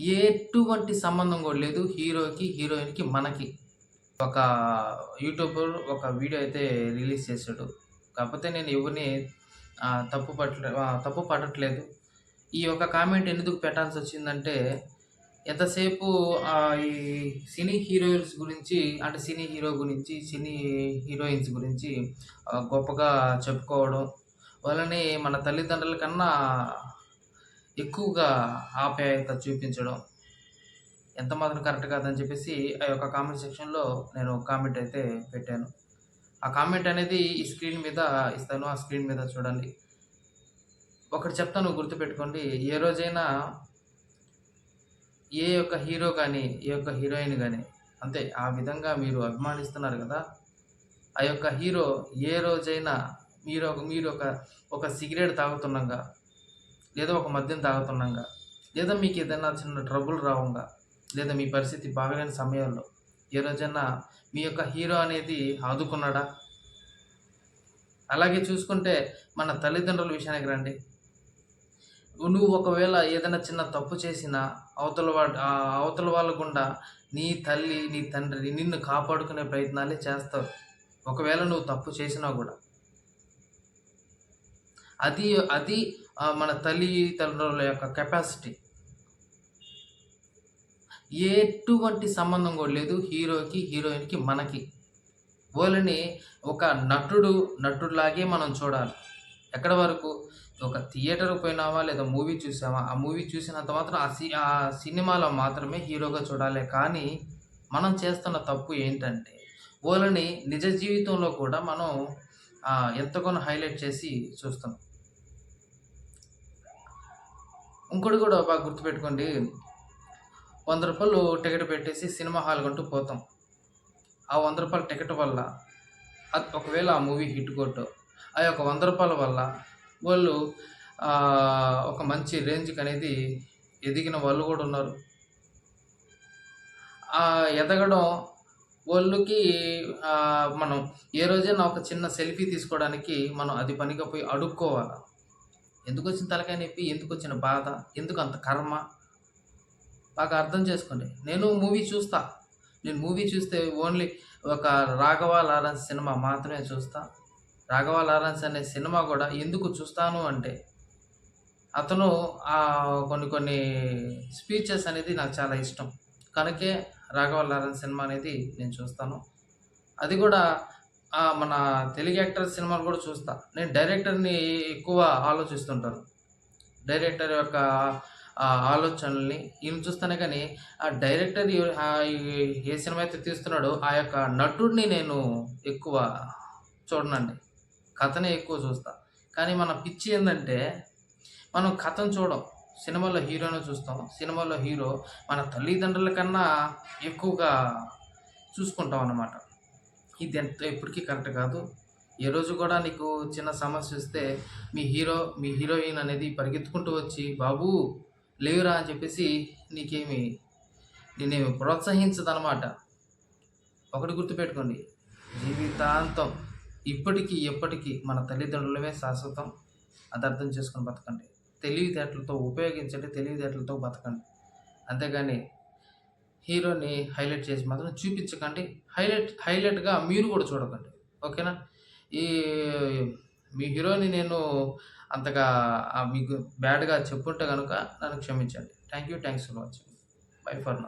ఎటువంటి సంబంధం కూడా లేదు. హీరోకి హీరోయిన్కి మనకి. ఒక యూట్యూబర్ ఒక వీడియో అయితే రిలీజ్ చేశాడు. కాకపోతే నేను ఎవరిని తప్పు పట్ల తప్పు పడట్లేదు. ఈ యొక్క కామెంట్ ఎందుకు పెట్టాల్సి వచ్చిందంటే ఎంతసేపు ఈ సినీ హీరోయిన్స్ గురించి అంటే సినీ హీరో గురించి సినీ హీరోయిన్స్ గురించి గొప్పగా చెప్పుకోవడం వాళ్ళని మన తల్లిదండ్రుల కన్నా ఎక్కువగా ఆప్యాయత చూపించడం ఎంత మాత్రం కరెక్ట్ కాదని చెప్పేసి ఆ యొక్క కామెంట్ సెక్షన్లో నేను కామెంట్ అయితే పెట్టాను. ఆ కామెంట్ అనేది ఈ స్క్రీన్ మీద ఇస్తాను ఆ స్క్రీన్ మీద చూడండి. ఒకటి చెప్తాను గుర్తుపెట్టుకోండి. ఏ రోజైనా ఏ యొక్క హీరో కానీ ఏ యొక్క హీరోయిన్ కానీ అంతే ఆ విధంగా మీరు అభిమానిస్తున్నారు కదా ఆ యొక్క హీరో ఏ రోజైనా మీరు ఒక మీరు ఒక ఒక సిగరెట్ తాగుతున్నాగా లేదా ఒక మద్యం తాగుతుండగా లేదా మీకు ఏదైనా చిన్న ట్రబుల్ రావంగా లేదా మీ పరిస్థితి బాగలేని సమయంలో ఏ రోజైనా మీ యొక్క హీరో అనేది ఆదుకున్నాడా? అలాగే చూసుకుంటే మన తల్లిదండ్రుల విషయానికి రండి. నువ్వు ఒకవేళ ఏదైనా చిన్న తప్పు చేసినా అవతల వా అవతల వాళ్ళ గుండా నీ తల్లి నీ తండ్రి నిన్ను కాపాడుకునే ప్రయత్నాలే చేస్తారు ఒకవేళ నువ్వు తప్పు చేసినా కూడా. అది అది మన తల్లి తండ్రుల యొక్క కెపాసిటీ ఎటువంటి సంబంధం కూడా లేదు. హీరోకి హీరోయిన్కి మనకి. వాళ్ళని ఒక నటుడు నటుడిలాగే మనం చూడాలి. ఎక్కడ వరకు? ఒక థియేటర్ పోయినావా లేదా మూవీ చూసావా? ఆ మూవీ చూసినంత మాత్రం ఆ సి ఆ సినిమాలో మాత్రమే హీరోగా చూడాలి. కానీ మనం చేస్తున్న తప్పు ఏంటంటే వాళ్ళని నిజ జీవితంలో కూడా మనం ఎంతగానో హైలైట్ చేసి చూస్తాం. ఇంకోటి కూడా బాగా గుర్తుపెట్టుకోండి. వంద రూపాయలు టికెట్ పెట్టేసి సినిమా హాల్ కొంటూ పోతాం. ఆ వంద రూపాయల టికెట్ వల్ల ఒకవేళ ఆ మూవీ హిట్ కొట్టు ఆ యొక్క వంద రూపాయల వల్ల వాళ్ళు ఒక మంచి రేంజ్కి అనేది ఎదిగిన వాళ్ళు కూడా ఉన్నారు. ఆ ఎదగడం వాళ్ళకి మనం ఏ రోజైనా ఒక చిన్న సెల్ఫీ తీసుకోవడానికి మనం అది పనిగా పోయి అడుక్కోవాలి? ఎందుకు వచ్చిన తలకాయ నొప్పి? ఎందుకు వచ్చిన బాధ? ఎందుకు అంత కర్మ? బాగా అర్థం చేసుకోండి. నేను మూవీ చూస్తా. నేను మూవీ చూస్తే ఓన్లీ ఒక రాఘవ లారెన్స్ సినిమా మాత్రమే చూస్తా. రాఘవ లారెన్స్ అనే సినిమా కూడా ఎందుకు చూస్తాను అంటే అతను కొన్ని కొన్ని స్పీచెస్ అనేది నాకు చాలా ఇష్టం. తనకే రాఘవ లారెన్స్ సినిమా అనేది నేను చూస్తాను. అది కూడా మన తెలుగు యాక్టర్ సినిమాలు కూడా చూస్తా. నేను డైరెక్టర్ని ఎక్కువ ఆలోచిస్తుంటాను. డైరెక్టర్ యొక్క ఆలోచనల్ని ఈయన చూస్తానే కానీ ఆ డైరెక్టర్ ఏ సినిమా అయితే తీస్తున్నాడో ఆ యొక్క నటుడిని నేను ఎక్కువ చూడనండి. కథనే ఎక్కువ చూస్తా. కానీ మన పిచ్చి ఏంటంటే మనం కథను చూడం. సినిమాలో హీరోని చూస్తాం సినిమాలో హీరో మన తల్లిదండ్రుల కన్నా ఎక్కువగా చూసుకుంటాం అన్నమాట. ఇది ఎంత ఎప్పటికీ కరెక్ట్ కాదు. ఏ రోజు కూడా నీకు చిన్న సమస్య వస్తే మీ హీరో మీ హీరోయిన్ అనేది పరిగెత్తుకుంటూ వచ్చి బాబు లేవురా అని చెప్పేసి నీకేమి నేనేమి ప్రోత్సహించదనమాట ఒకటి గుర్తుపెట్టుకోండి. జీవితాంతం ఇప్పటికీ ఎప్పటికీ మన తల్లిదండ్రులమే శాశ్వతం. అది అర్థం చేసుకొని బతకండి. తెలివితేటలతో ఉపయోగించండి తెలివితేటలతో బతకండి. అంతేగాని హీరోని హైలైట్ చేసి మాత్రం చూపించకండి. హైలైట్ హైలైట్గా మీరు కూడా చూడకండి. ఓకేనా? ఈ మీ హీరోని నేను అంతగా మీకు బ్యాడ్గా చెప్పుంటే కనుక నన్ను క్షమించండి. Thank you thanks for watching. Bye for now.